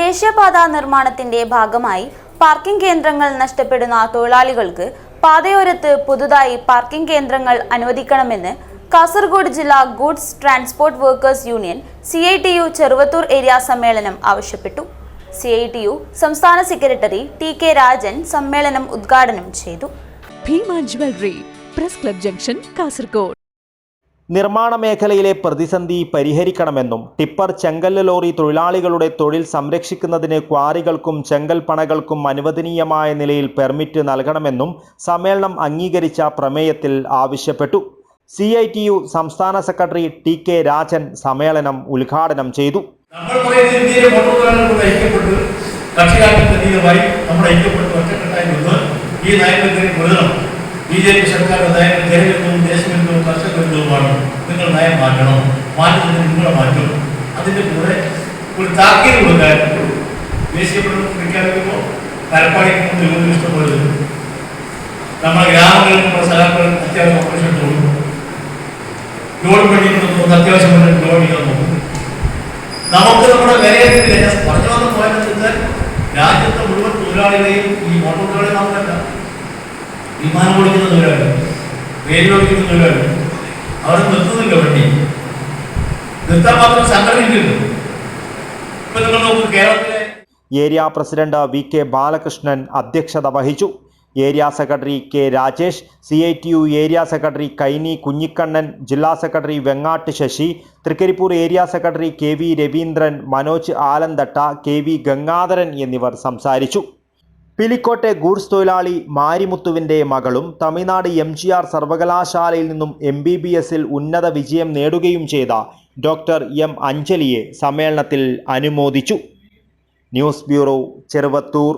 ദേശീയപാത നിർമ്മാണത്തിന്റെ ഭാഗമായി പാർക്കിംഗ് കേന്ദ്രങ്ങൾ നഷ്ടപ്പെടുന്ന തൊഴിലാളികൾക്ക് പാതയോരത്ത് പുതുതായി പാർക്കിംഗ് കേന്ദ്രങ്ങൾ അനുവദിക്കണമെന്ന് കാസർഗോഡ് ജില്ലാ goods transport workers union C I T U Cheruvathur area സമ്മേളനം ആവശ്യപ്പെട്ടു. സി ഐ ടി യു സംസ്ഥാന സെക്രട്ടറി ടി കെ രാജൻ സമ്മേളനം ഉദ്ഘാടനം ചെയ്തു. Bhima jewellery press club junction Kasaragod. നിർമ്മാണ മേഖലയിലെ പ്രതിസന്ധി പരിഹരിക്കണമെന്നും ടിപ്പർ ചെങ്കല്ല് ലോറി തൊഴിലാളികളുടെ തൊഴിൽ സംരക്ഷിക്കുന്നതിന് ക്വാറികൾക്കും ചെങ്കൽ പണകൾക്കും അനുവദനീയമായ നിലയിൽ പെർമിറ്റ് നൽകണമെന്നും സമ്മേളനം അംഗീകരിച്ച പ്രമേയത്തിൽ ആവശ്യപ്പെട്ടു. സി ഐ ടി യു സംസ്ഥാന സെക്രട്ടറി ടി കെ രാജൻ സമ്മേളനം ഉദ്ഘാടനം ചെയ്തു. ഈ നയത്തിന് ബി ജെ പി സർക്കാരിന്റെ നയങ്ങൾ ജനവിരുദ്ധവും ദേശവിരുദ്ധവും കർഷക വിരുദ്ധവുമാണ് നിങ്ങൾ നയം മാറ്റണം? മാറ്റുന്നതിന് നിങ്ങളെ മാറ്റും. അതിന്റെ കൂടെ ഒരു താക്കീത് കൊടുക്കാൻ ദേശീയപ്പെടുന്ന പ്രഖ്യാപിക്കുമ്പോൾ പരപ്പാടിക്ക് മുമ്പ് വരും നമ്മുടെ ഗ്രാമങ്ങളിൽ നമ്മുടെ സ്ഥലങ്ങളിൽ അത്യാവശ്യം ഓപ്പറേഷൻ തോന്നും ലോഡ് പണിയുന്നത് അത്യാവശ്യം ചെയ്യാൻ നോക്കും. നമുക്ക് നമ്മുടെ വിലയിരുത്തില്ല പറഞ്ഞു വെച്ചാൽ രാജ്യത്തെ മുഴുവൻ തൊഴിലാളികളെയും ഈ മോട്ടോർ തൊഴിലാളി മാത്രമല്ല വിമാനം ഓടിക്കുന്ന തൊഴിലാളി റെയിൽവേ ഓടിക്കുന്ന തൊഴിലാളി അവിടെ നിർത്തുന്നില്ല വണ്ടി. നിർത്താൻ മാത്രം സംഘടനയില്ലല്ലോ ഇപ്പൊ നിങ്ങൾ നോക്കൂ കേരളത്തിലെ area president V K Balakrishnan അധ്യക്ഷത വഹിച്ചു. Area secretary K Rajesh C I T U area secretary Kaini Kunhikannan ജില്ലാ secretary Vengatt Sasi Thrikaripur area secretary K V Raveendran Manoj Alanthatta K V Gangadharan എന്നിവർ സംസാരിച്ചു. പിലിക്കോട്ടെ goods തൊഴിലാളി മാരിമുത്തുവിന്റെ മകളും Tamil Nadu M G R സർവകലാശാലയിൽ നിന്നും M B B എസിൽ ഉന്നത വിജയം നേടുകയും ചെയ്ത ഡോക്ടർ എം അഞ്ജലിയെ സമ്മേളനത്തിൽ അനുമോദിച്ചു. News bureau Cheruvathur.